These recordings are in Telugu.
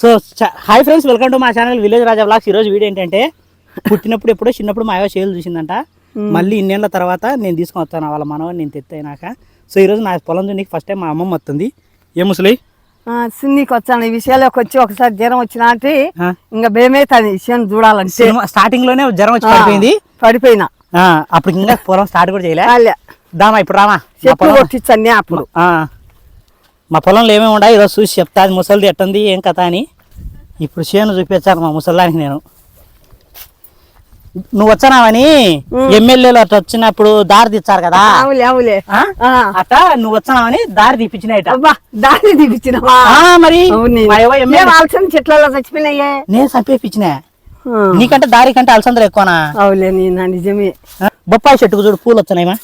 So hi friends welcome to మా ఛానల్ విలేజ్ రాజా బ్లాగ్స్ ఈరోజు వీడియో ఏంటంటే పుట్టినప్పుడు ఎప్పుడో చిన్నప్పుడు మా అయ్య చేలు చూసిందంట. మళ్ళీ ఇన్నేళ్ళ తర్వాత నేను తీసుకొని వస్తాను వాళ్ళ మనవాడిని నేను తెత్తయినాక సో ఈరోజు నా పొలం చూనికి ఫస్ట్ టైం మా అమ్మమ్మ వస్తుంది. ఏ ముసలి? సిన్నీకి వచ్చాను. ఈ విషయాలకు వచ్చి ఒకసారి జ్వరం వచ్చిన అంటే? ఇంకా భయమైతుంది. ఈ విషయం చూడాలంటే. స్టార్టింగ్లోనే జ్వరం వచ్చి పడిపోయింది. పడిపోయినా. ఆ, అప్పుడు ఇంకా పొలం స్టార్ట్ కూడా చేయలే. వాళ్ళే దామా ఇప్పుడు రామా? పొలం. కొట్టించండి అప్పుడు. ఆ, మా పొలంలో ఏమేమి ఉన్నాయి ఈరోజు చూసి చెప్తా. అది ముసలిది ఎట్టుంది? ఏం కథ అని. ఇప్పుడు చేను చూపించాను మా ముసలిదానికి నేను. నువ్వు వచ్చానావని ఎమ్మెల్యేలు అట్లా వచ్చినప్పుడు దారి తీచ్చారు కదా. అట్ట నువ్వు వచ్చానావని దారి దాన్ని తీపిచ్చినవా? ఆ, మరి. ఆల్సిన చెట్లలో చచ్చిపోయినాయే? నేను చంపేపించిన. నీకంటే దారి కంటే అలసందలు ఎక్కువనా? అవులే నిజమే? బొప్పాయి చెట్టుకు చూడు పూలు వచ్చినాయిమా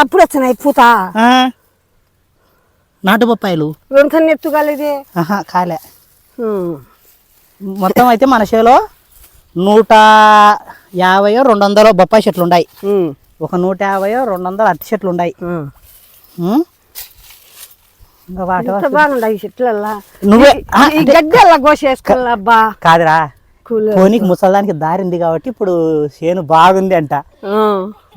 అప్పుడు వచ్చినాయి పూత? ఆ? నాటు బొప్పాయిలు ఎత్తుగాలేదే ఆహా కాలే. మొత్తం అయితే మన చేలో నూట యాభై రెండు వందలు బొప్పాయి చెట్లు ఉన్నాయి. ఒక నూట యాభై రెండు వందలు అరటి చెట్లు ఉన్నాయి? ఇంకా వాటి బాగుండాయి చెట్లల్లా. నువ్వే కాదురా. పోనీకి ముసలానికి దారి ఉంది కాబట్టి ఇప్పుడు చేను బాగుంది అంట.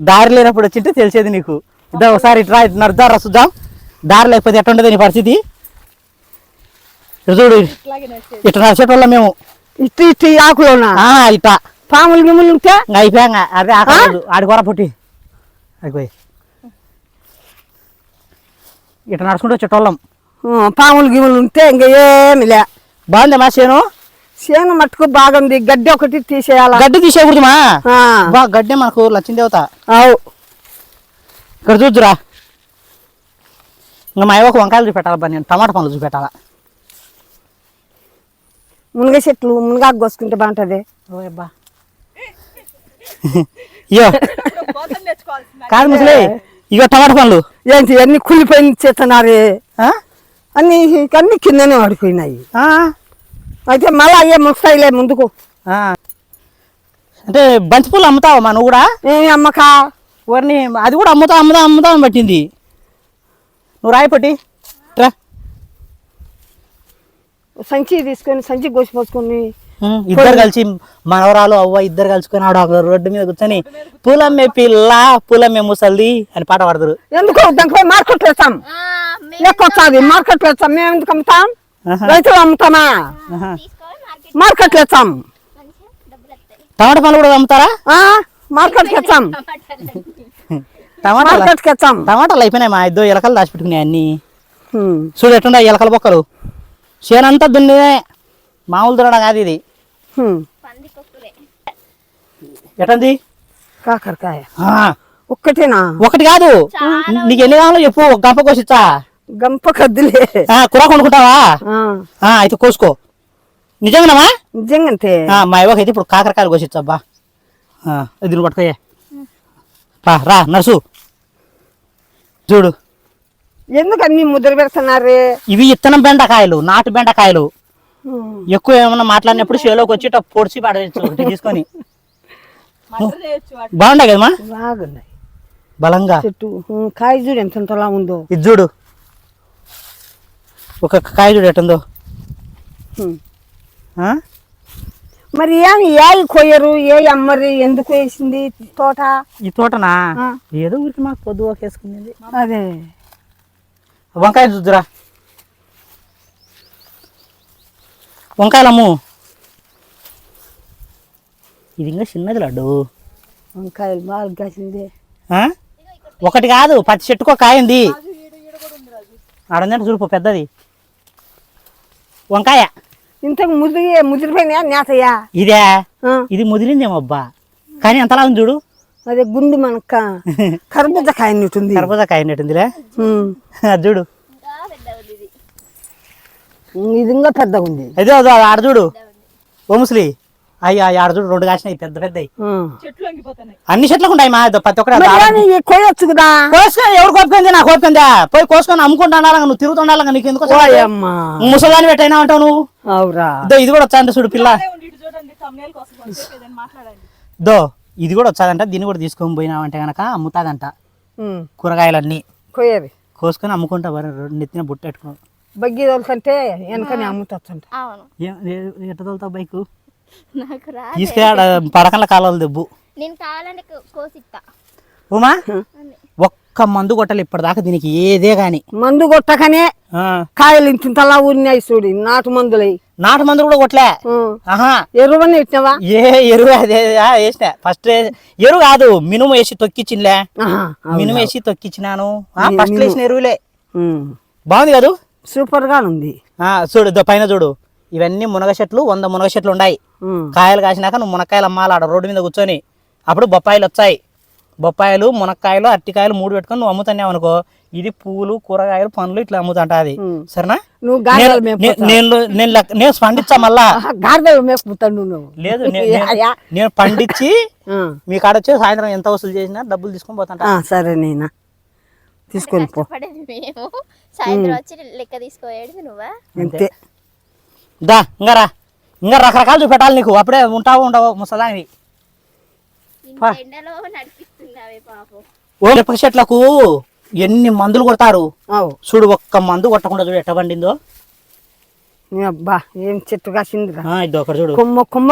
దారి లేనప్పుడు వచ్చింటే తెలిసేది నీకు. ఇద్దా ఒకసారి ఇట్రా ఇటు నడుద్దాం చూద్దాం. దారి లేకపోతే ఎట్లా ఉండదు నీ పరిస్థితి? ఇటు చూడు ఇట్లా నడిచేటోళ్ళం మేము. ఇటు ఇటు ఈ ఆకులోనా? ఆ, ఇట్లా పాములు గిములు ఉంటే? ఇంకా అయిపోయాక అదే ఆకలేదు ఆడికోరా పుట్టి. అయిపోయి. ఇట్లా నడుచుకుంటూ వచ్చేటోళ్ళం. పాములు గిములు ఉంటే ఇంకా ఏమి లే. బాగుంది మా చేను? చేను మట్టుకు బాగుంది. గడ్డి ఒకటి తీసేయాల? గడ్డి తీసేయకూడదుమా? బా గడ్డి మనకు లక్ష్మీ దేవత అవు. ఇక్కడ చూద్దురా. ఇంకా మా ఒక వంకాయలు చూపెట్టాలి బా నేను టమాటా పండ్లు చూపెట్టాలా? మునగ చెట్లు మునగాకు కోసుకుంటే బాగుంటది. ఓయబ్బా. ఇయో కాదు ముసలి ఇగో టమాటా పండ్లు. ఏంటి అన్ని కులిపోయి చేస్తున్నారే? అన్ని అన్ని కిందనే పడిపోయినాయి. ఆ? అయితే మళ్ళీ అయ్యే ముస్తాయిలే ముందుకు. ఆ. అంటే బంతి పూలు అమ్ముతావా మా నువ్వు కూడా? ఏమి అమ్మక? వారిని అది కూడా అమ్ముతా అమ్ముతా అమ్ముతా అని పట్టింది. నువ్వు రాయి పట్టి. రా. సంచి తీసుకొని సంచి కోసిపోసుకొని. ఇద్దరు కలిసి మనవరాలు అవ్వ ఇద్దరు కలుసుకొని ఆడ రోడ్డు మీద కూర్చొని పూలమ్మే పిల్ల పూలమ్మే ముసల్ది అని పాట పాడతారు. ఎందుకు దానికి మార్కెట్ వేస్తాం. లెక్కొచ్చాది మార్కెట్ వేస్తాం. మేము ఎందుకు అమ్ముతాం. రైతులు అమ్ముతామా. మార్కెట్ వేస్తాం. టమాటా పండ్లు కూడా అమ్ముతారా? ఆ, మార్కెట్కి వేస్తాం. టమాటాలు. అయిపోయినాయి మా ఇద్దరు ఎలకలు దాచిపెట్టుకున్నాయి అన్ని. హ్మ్. చూడు ఎట్టుండే ఎలకల బొక్కలు. చేనంతా దున్నిదే మామూలు దున్నడం కాదు ఇది. ఎట్టంది కాకరకాయ. ఆ, ఒక్కటేనా? ఒకటి కాదు. నీకు ఎన్ని కావాలో చెప్పు ఒక గంప కోసిచ్చా. గంప కద్దులే. ఆ, కూర కొనుక్కుంటావా? ఆ, ఆ, అయితే కోసుకో. నిజంగానమ్మా? నిజంగంతే. ఆ, మా ఇవ్వకైతే అయితే ఇప్పుడు కాకరకాయలు కోసిచ్చబ్బా. దీన్ని పట్టుకోయే రా రా నర్సు చూడు. ఎందుకు అన్ని ముద్ర పెడుతున్నారే? ఇవి ఇత్తనం బెండకాయలు నాటు బెండకాయలు. ఎక్కువ ఏమన్నా మాట్లాడినప్పుడు షేలోకి వచ్చి పొడిచి పడవచ్చు ఒకటి తీసుకొని. బాగుంటాయి కదమ్మా? బాగున్నాయి. బలంగా. చెట్టు కాయ చూడు ఎంత ఎంతలా ఉందో. ఇది చూడు. ఒక కాయ చూడు ఎట్టుందో? మరి ఏమి ఏ కొయ్యరు ఏ అమ్మరు ఎందుకు వేసింది తోట? ఈ తోటనా. ఏదో ఊరికి మాకు పొద్దు వేసుకునేది. అదే. వంకాయ చూద్దురా. వంకాయలమ్ము ఇది ఇంకా చిన్నది లడ్డు. వంకాయలు బాగా కాసింది? ఒకటి కాదు పచ్చి చెట్టుకో కాయ ఉంది ఆడందంటే చూడు పెద్దది. వంకాయ. ఇంతకు ముదిరి ముదిరిపోయినాయా? నేతయ్యా ఇదే? ఇది ముదిరిందేమో అబ్బా. కానీ ఎంతలా ఉంది చూడు? అదే గుండు మనక. కర్బూజ కాయ ఉంటుంది కర్బూజా కాయ ఉన్నట్టుందిలే అది చూడు. ఇది ఇంకా పెద్దగా ఉంది అదే అదో ఆడ చూడు. ఓ ముసలి. అయ్యా ఆడ చూడు రెండు కాసినాయి పెద్ద పెద్దవి ఆ. అన్ని చెట్లకు ఉన్నాయి మా ప్రతి ఈ కొయ్యొచ్చు కదా కోసుకొని ఎవరు కోపుకుంది? నాకు కోపుకుందా? పోయి కోసుకొని అమ్ముకుంటున్నా నువ్వు తిరుగుతుండాలి నీకు ఎందుకు ముసలాన్ని పెట్టైనా అంటావు నువ్వు? అవురా. ఇది కూడా వచ్చాదంట చూడు పిల్ల. దో ఇది కూడా వచ్చాదంట దీన్ని కూడా తీసుకొని పోయినావంటే గనక అమ్ముతాదంట. కూరగాయలన్నీ. కొయ్యరి కోసుకొని అమ్ముకుంటా నెత్తిన బుట్ట పెట్టుకో బగ్గి తోలుకంటే వెనకనే అమ్ముతుంట ఎట్ట తోలుతావు బైక్? నాకు రా తీసుకెళ్ళి పడకల కాలువలు దెబ్బు. నేను కావాలంటే కో- కోసిస్తా. ఉమా. ఒక్క మందు కొట్టాలి ఇప్పటిదాకా దీనికి ఏదే గాని. మందు కొట్టకనే కాయలు ఇంతలా ఉన్నాయి చూడు నాటు మందులై. నాటు మందు కూడా కొట్టలే ఆహా. ఎరువని ఇచ్చినవా ఏ ఎరువు అదే వేసిన. ఫస్ట్ ఎరువు కాదు మినుము వేసి తొక్కిచ్చిందిలే ఆహా, మినుము వేసి తొక్కిచ్చినాను. ఫస్ట్ వేసిన ఎరువులే. బాగుంది కాదు? సూపర్గా ఉంది. ఆ, చూడు పైన చూడు. ఇవన్నీ మునగ చెట్లు వంద మునగ చెట్లు ఉన్నాయి. కాయలు కాసినాక నువ్వు మునక్కాయలు అమ్మాలి ఆడ రోడ్డు మీద కూర్చొని. అప్పుడు బొప్పాయిలు వచ్చాయి. బొప్పాయిలు మునక్కాయలు అరటికాయలు మూడు పెట్టుకొని నువ్వు అమ్ముతున్నావు అనుకో ఇది పువ్వులు కూరగాయలు పండ్లు ఇట్లా అమ్ముతుంటా అది. సరేనా? నేను-. నేను నేను లెక్క- నేను పండించా మళ్ళా? లేదు నేను- పండించి. మీ కాడ వచ్చి సాయంత్రం ఎంత వసూలు చేసినా డబ్బులు తీసుకొని పోతాంట. ఆ, సరే నేనా. తీసుకొని పో. కష్టపడేది మేము. సాయంత్రం వచ్చి లెక్క తీసుకోయేది నువ్వా? అంతే. దా ఇంకా రా. ఇంకా రకరకాలు చూపెట్టాలి నీకు. అప్పుడే ఉంటావు ఉండవు ముసలానివి. ఎండలో నడిపిస్తున్నావే మిరపక చెట్లకు ఎన్ని మందులు కొడతారు? చూడు ఒక్క మందు కొట్టకుండా చూడు ఎట్ట పండిందో. నీ అబ్బా ఏం చెట్టు కాసిందిరా. ఇదో ఒకటి చూడు. కొమ్మ కొమ్మ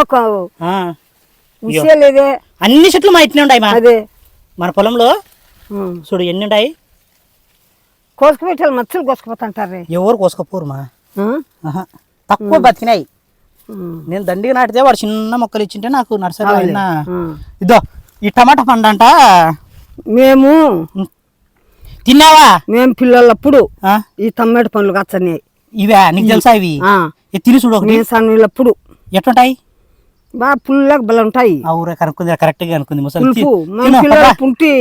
అన్ని చెట్లు మా ఇట్నే ఉన్నాయి మా. అదే. మన పొలంలో. చూడు ఎన్ని ఉంటాయి కోసుకుపెట్టాలి మచ్చలు కోసుకుపోతుంటారే ఎవరు కోసుకపోరు మా. తక్కువ బతికినాయి. నేను దండిగా నాటితే వాడు చిన్న మొక్కలు ఇచ్చింటే నాకు ఉమ్. ఇదో. ఈ టమాటా పండు అంట మేము తిన్నావా? మేము పిల్లలప్పుడు ఆ, ఈ తమ్మేటి పనులు కచ్చన్నాయి ఇవే నీకు తెలుసా ఇవి? తిని చూడు మేము సన్నీళ్ళప్పుడు. ఎట్లుంటాయి? బాగా పుల్లగా బలం ఉంటాయి ఊరే కనుక్కుంది కరెక్ట్గా అనుకుంది. పుంటి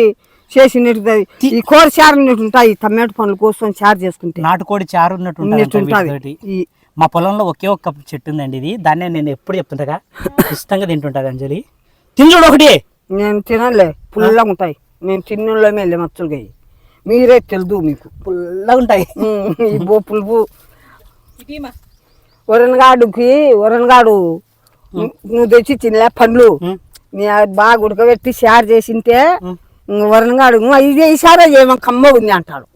చేసినట్టు ఈ కూర చారు ఉంటాయి టమాటో పండ్లు కోసుకొని చారు చేసుకుంటే. నాటుకోడి చారు ఉన్నట్టు మా పొలంలో ఒకే ఒక్క చెట్టు ఉందండి ఇది. దాన్నే నేను ఎప్పుడు చెప్తుంటగా? ఇష్టంగా తింటుంటది అంజలి. తిని చూడు ఒకటి. నేను తినలే పుల్లగా ఉంటాయి. మేము తిన్నోళ్ళమే వెళ్ళే మచ్చలు గాయి మీరే తెలుదు మీకు. పుల్లగా ఉంటాయి. ఈ బో పులుపు. వరణగాడుకి వరణగాడు నువ్వు తెచ్చి తినలే పండ్లు. నీ అది బాగా ఉడకబెట్టి షేర్ చేసింటే వరణగాడు "ఉమ్, ఇదే ఈసారి చేయమని కమ్మ ఉంది అంటాడు.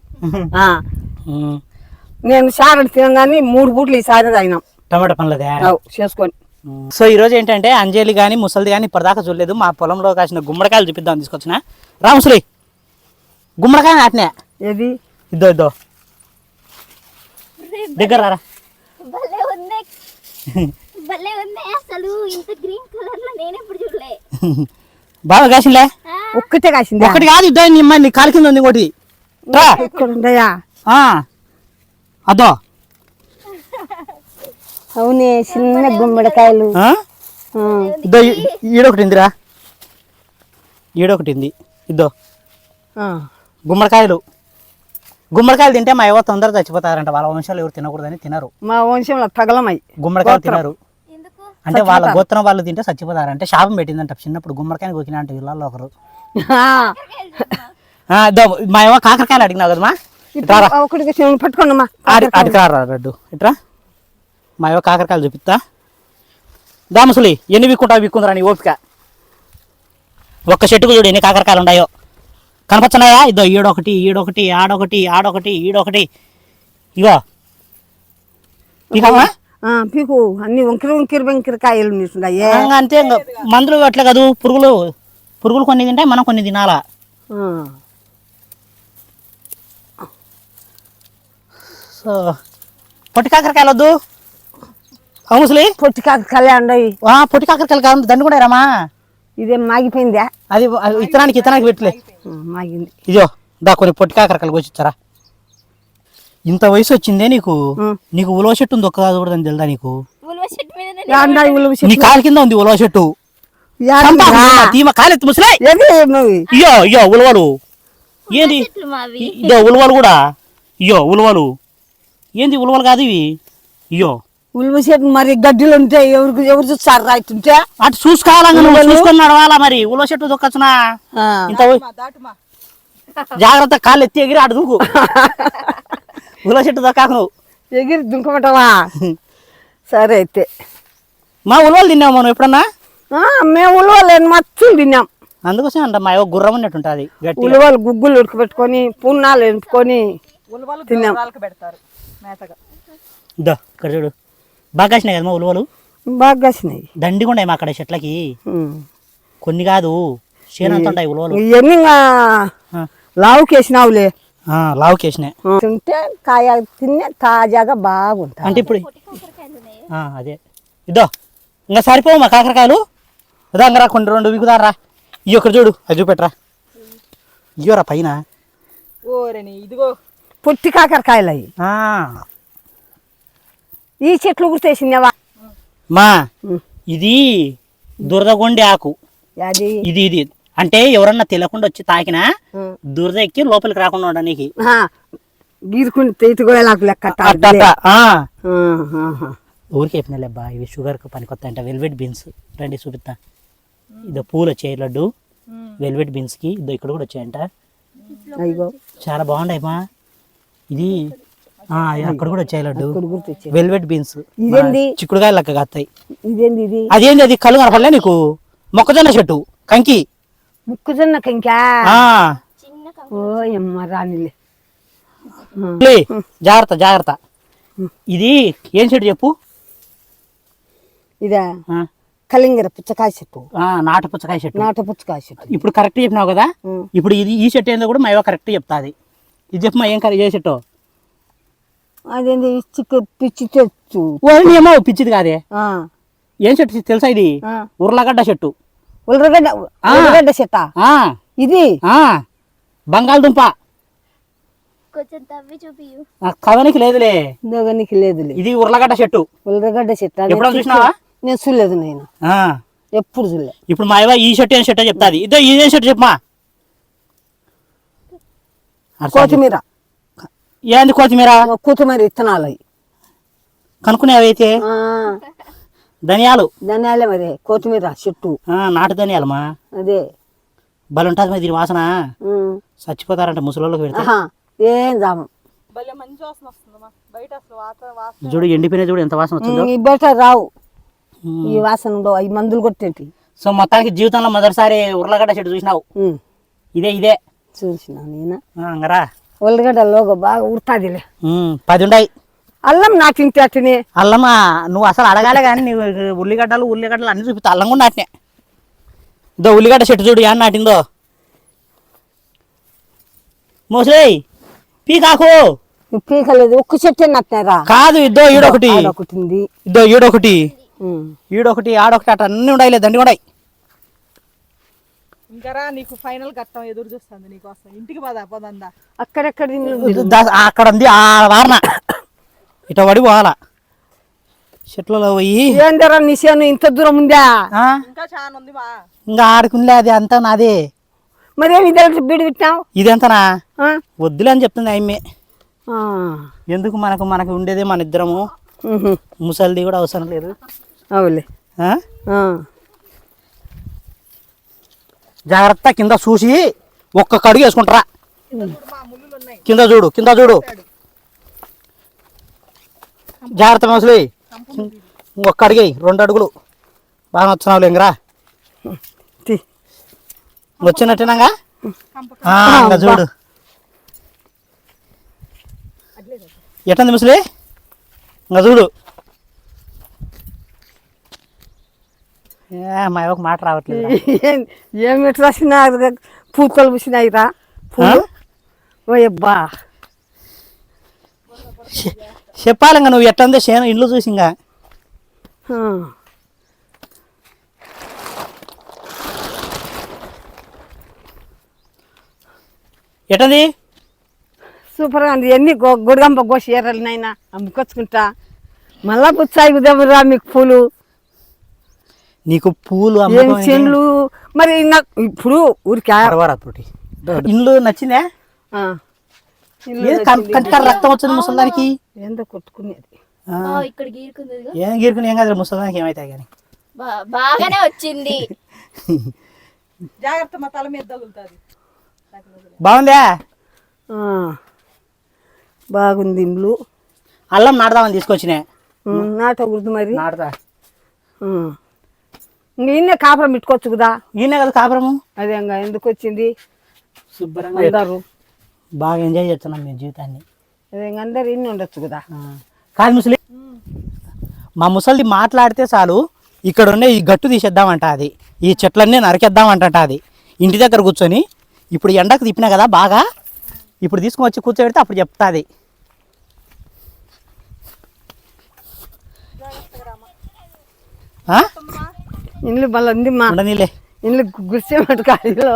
నేను షారని తినగానే మూడు పూట్లు ఈసారి తాగినాం. టమాటా పండ్లదే? చేసుకొని. సో ఈ రోజు ఏంటంటే అంజలి కానీ ముసలిది కానీ ఇప్పటిదాకా చూడలేదు. మా పొలంలో కాసిన గుమ్మడికాయలు చూపిద్దాం తీసుకొచ్చిన. రా ముసలి గుమ్మడికాయ నాటినా. ఏది? ఇద్దో ఇద్దో దగ్గర రారా. భలే ఉంది భలే ఉంది అసలు. ఇంత గ్రీన్ కలర్లో నేను ఎప్పుడు చూడలే. బాగా కాసింలే ఆ, ఒక్కటే కాసింది? ఒకటి కాదు ఇద్దో నీ అమ్మాయి నీ కాలు కింద ఉంది ఆ. అదో. అవునే చిన్న గుమ్మడికాయలు. ఈ- ఈడొకటి ఇందిరా ఈడొకటి ఉంది ఇద్దో ఆ. గుమ్మడికాయలు. గుమ్మడికాయలు తింటే మా ఎవరు తొందర చచ్చిపోతారంట. వాళ్ళ వంశాలు ఎవరు తినకూడదని తినరు. మా వంశంలో తగలమై. గుమ్మడికాయలు తినరు. ఎందుకు? అంటే వాళ్ళ గోత్రం వాళ్ళు తింటే చచ్చిపోతారు అంటే శాపం పెట్టిందంట. చిన్నప్పుడు గుమ్మడికాయని గోకినా అంటే ఇళ్ళల్లో ఒకరు. ఆ, ఆ, ఇద్దో, మా ఏమో కాకరకాయలు అడిగినావు కదమ్మా. ఇట్రా రా. ఒకటికి చెవులు పట్టుకోండమ్మా. ఆడి ఆడికి రా రా, రెడ్డు ఇట్రా. మా ఏమో కాకరకాయలు చూపిస్తా. దా ముసలి ఎన్ని విక్కుంటావు విక్కుందిరా నీ ఓపిక? ఒక్క చెట్టుకు చూడు ఎన్ని కాకరకాయలు ఉన్నాయో. కనపచ్చనాయా ఇదో ఈడొకటి ఈడొకటి ఆడొకటి ఆడొకటి ఈడొకటి. ఇగో. ఇకమ్మా పీకు అన్ని వంకిరి వంకిరి వంకిరి కాయలు నిస్తున్నాయి ఇంకా అంతే మందులు అట్లా కాదు పురుగులు పురుగులు కొన్ని తింటాయి మనం కొన్ని తినాలా? సో పొట్టి కాకరకాయలు వద్దు. ముసలి? పొట్టి కాకరకాయలే ఉండయి. ఆ, పొట్టి కాకరకాయలు కాదు దండు కూడా రమ్మా ఇదేం మాగిపోయిందా? అది అది ఇత్తనానికి ఇత్తనానికి పెట్టులే. మాగింది. ఇదో దా కొన్ని పొట్టి కాకరకాయలు కోసిచ్చారా? ఇంత వయసు వచ్చిందే నీకు. నీకు ఉలవ చెట్టు ఉంది ఒక్క కాదు కూడా అని తెలుదా నీకు? ఉలువ చెట్టు మీద యాండాయి ఉలువ నీ. కాలు కింద ఉంది ఉలవ చెట్టు. తీమ కాలెత్తి ముసలే? ఇయ్యో ఇయ్యో ఉలవలు. ఏంది? ఇదో ఉలవలు కూడా. ఇయ్యో ఉలవలు. ఏంది ఉలవలు కాదు ఇవి? ఇయ్యో. ఉలువ చెట్టు మరి గడ్డిలు ఉంటే ఎవరికి ఎవరు చూస్తారు రాయితుంటే అటు చూసుకోవాలంగా నువ్వు చూసుకొని నడవాలా మరి? ఉలవ చెట్టు దొక్కచ్చునా. ఇంత జాగ్రత్త కాళ్ళు ఎత్తి ఎగిరి అటు దూకు. ఉలవ చెట్టు దొక్కాకు నువ్వు. ఎగిరి దుంకమంటావా? సరే అయితే. మా ఉలవలు తిన్నావు మనం ఎప్పుడన్నా? మేము ఉలవలేని మచ్చులు తిన్నాం. అందుకోసం అంట మా గుర్రం ఉన్నట్టు ఉంటుంది గట్టి ఉలవలు గుగ్గులు ఉడకబెట్టుకొని పున్నాలు ఎంపుకొని తిన్నాం. ఇద్దో ఇక్కడ చూడు. బాగా కాసినాయి కదా మా ఉలువలు? బాగా కాసినాయి దండిగా ఉన్నాయి మా అక్కడ చెట్లకి. కొన్ని కాదు చేను అంత ఉంటాయి ఉలువలు ఇవన్నీ ఇంకా ఆ. లావుకి వేసినావులే ఆ, లావుకేసినాయి. తింటే కాయ తినే తాజాగా బాగుంటాయి. అంటే ఇప్పుడు అదే. ఇద్దో ఇంకా సరిపోవు మా కాకరకాయలు? అదా అంగరా కొన్ని రెండు విగుదారా ఇవి ఒకటి చూడు అది చూపెట్రా ఇయ్యోరా పైన. ఓరని ఇదిగో. పొట్టి కాకరకాయలు అవి ఆ, ఈ చెట్లు గుర్తేసినవా మా ఇది దురదగొండి ఆకు. అది. ఇది ఇది. అంటే ఎవరన్నా తెలియకుండా వచ్చి తాకినా దురద ఎక్కి లోపలికి రాకుండా ఉండడానికి. గీరుకుని లెక్క. ఊరికి చెప్పిన బా ఇవి షుగర్ పనికొత్త అంట. వెల్వెట్ బీన్స్ రండి చూపిస్తా ఇదో పూలు వచ్చాయి లడ్డు. వెల్వెట్ బీన్స్కి ఇదో ఇక్కడ కూడా వచ్చాయంట. చాలా బాగున్నాయి మా. ఇది అక్కడ కూడా వచ్చాయి లడ్డు. ఇక్కడ గుర్తొచ్చింది వెల్వెట్ బీన్స్. ఇదేంది? చిక్కుడుకాయ లెక్క కాస్తాయి. ఇదేంది ఇది? అదేంది? అది కళ్ళు కనపడలే నీకు? మొక్కజొన్న చెట్టు కంకి. ముక్కుజొన్న కంకా? ఆ. చిన్న కంకు ఓ అమ్మ రానిలే జాగ్రత్త జాగ్రత్త. ఇది ఏం చెట్టు చెప్పు? ఇదా? కలింగర పుచ్చకాయ చెట్టు. ఆ, నాటు పుచ్చకాయ చెట్టు. నాటు పుచ్చకాయ చెట్టు. ఇప్పుడు కరెక్ట్ చెప్పినావు కదా. ఇప్పుడు ఇది ఈ చెట్టు ఏందో కూడా మా కరెక్ట్ చెప్తాది. ఇది చెప్పు మా ఏం కరెక్ట్ ఏ చెట్టు? అదేంది? పిచ్చి చెట్టు. ఏమో పిచ్చిది కాదే. ఆ, ఏం చెట్టు తెలుసా ఇది. ఉర్లగడ్డ చెట్టు. ఉల్లగడ్డ ఉల్లగడ్డ చెట్ట? ఆ. ఇది? ఆ. బంగాళదుంప. కొంచెం తవ్వి చూపియు ఆ, కవనికి లేదులే. దోగనికి లేదులే. ఇది ఉర్లగడ్డ చెట్టు. ఉల్లగడ్డ చెట్ట? చిక్కు- చూసినావా? నేను చూడలేదు నేను. ఆ. ఎప్పుడు చూడలే. ఇప్పుడు మా అవ్వ ఈ చెట్టు ఏం చెట్టు చెప్తాది. ఇదో ఇదే చెట్టు చెప్పమా కొత్తిమీర. ఏంది కొత్తిమీర? కొత్తిమీర విత్తనాలు అవి. కనుక్కునేవైతే? ఆ, ధనియాలు. ధనియాలే మరి కొత్తిమీర చెట్టు. ఆ, నాటు ధనియాలమ్మా. అదే. బలుంటుంది మరి దీని వాసన. చచ్చిపోతారంట ముసలోళ్ళకి పెడితే. ఏం వాసన చూడు ఎండిపోయిన చూడు ఎంత వాసన ఈ బయట రావు. ఈ వాసన ఉండవు అవి మందులు కొట్టేటి. సో మొత్తానికి జీవితంలో మొదటిసారి ఉర్లగడ్డ చెట్టు చూసినావు. ఇదే ఇదే. చూసిన నేను? అంగరా ఉల్లగడ్డ లోగో బాగా ఉడతాదిలే. పది ఉండయి అల్లం నాటింటే అట్టనే. అల్లమా నువ్వు అసలు అడగాలి కానీ నువ్వు ఉల్లిగడ్డలు ఉల్లిగడ్డలు అన్ని చూపిస్తా. అల్లం కూడా నాటినే. ఇదో ఉల్లిగడ్డ చెట్టు చూడు యాన్ నాటిందో. మోసలే పీకాకు. పీకలేదు ఒక్క చెట్టే నట్టినారా కాదు ఇద్దో ఈడొకటి. ఇద్దో ఈడొకటి. ఈడొకటి ఆడొకటి అట అన్ని ఉండాలి దండి కూడా ఇంకరా నీకు ఫైనల్ ఘట్టం ఎదురు చూస్తుంది నీకోసం. ఇంటికి పద పదందా. అక్కడెక్కడ అక్కడ ఉంది ఆ వారన. ఇట పడి పోవాలా? చెట్లలో పోయి. ఏందరా నిశాను ఇంత దూరం ఉందా? ఇంకా చాలా ఉంది మా. ఇంకా ఆడుకునిలే అది అంతా నాదే. మరేం ఇదే బిడి పెట్టావు ఇదెంతనా? వద్దులే అని చెప్తుంది ఆమె ఎందుకు మనకు మనకు ఉండేదే మన ఇద్దరము? ముసలిది కూడా అవసరం లేదు. అవులే ఆ? ఆ. జాగ్రత్త కింద చూసి ఒక్క కడుగు వేసుకుంటారా? కింద చూడు కింద చూడు. జాగ్రత్త మసలి ఒక్క అడిగాయి రెండు అడుగులు. బాగా వచ్చినావు లేంగరా. వచ్చినట్టేనాగా చూడు. ఎట్టంది ముసలి? ఇంకా చూడు. మా ఒక మాట రావట్లేదు ఏం ఏం ఎట్లా రాసినా పూతలు పూసినాయిరా పూలు? ఓయబ్బా చెప్పాలి ఇంకా నువ్వు ఎట్టందే చేను ఇల్లు చూసి ఇంకా ఆ. ఎట్టంది సూపర్గా ఉంది. ఎన్ని గొ- గుడిగంప గోసి ఎర్రలు నైనా అమ్ముకొచ్చుకుంటా మళ్ళా పుచ్చాయి ఉదయమురా మీకు పూలు. నీకు పూలు ఏం చెండ్లు మరి నాకు ఇప్పుడు ఊరికే అరవరాతోటి ఇల్లు నచ్చిందే? కంటికాడ రక్తం వచ్చింది ముసలిదానికి? ఏందో కొట్టుకునేది. ఏం గీరుకుని ఏం కాదు ముసలిదానికి ఏమైతాయి కానీ. బాగానే వచ్చింది. జాగ్రత్త మా తల మీద తగులుతుంది. బాగుందా? ఆ. బాగుంది ఇండ్లు అల్లం నాడదామని తీసుకొచ్చినే. నాటకూడదు మరి. నాడదా ఉమ్. ఇంక ఇన్నే కాపురం పెట్టుకోవచ్చు కదా. ఈయన కదా కాపురము? అదే ఇంకా ఎందుకు వచ్చింది? శుభ్రంగా అందరు. బాగా ఎంజాయ్ చేస్తున్నాం మీ జీవితాన్ని. అదే ఇంక అందరు ఇన్ని ఉండొచ్చు కదా. కాదు ముసలి మా ముసలిది మాట్లాడితే చాలు ఇక్కడ ఉన్న ఈ గట్టు తీసేద్దామంట అది ఈ చెట్లన్నీ నరికేద్దామంట అది. ఇంటి దగ్గర కూర్చొని ఇప్పుడు ఎండకు తిప్పినా కదా బాగా ఇప్పుడు తీసుకొని వచ్చి కూర్చోబెడితే అప్పుడు చెప్తాది. ఆ? ఇల్లు బల ఉంది మా ఉండనీలే. ఇల్లు గుడిసె మటుకాడిలో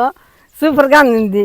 సూపర్గా ఉంది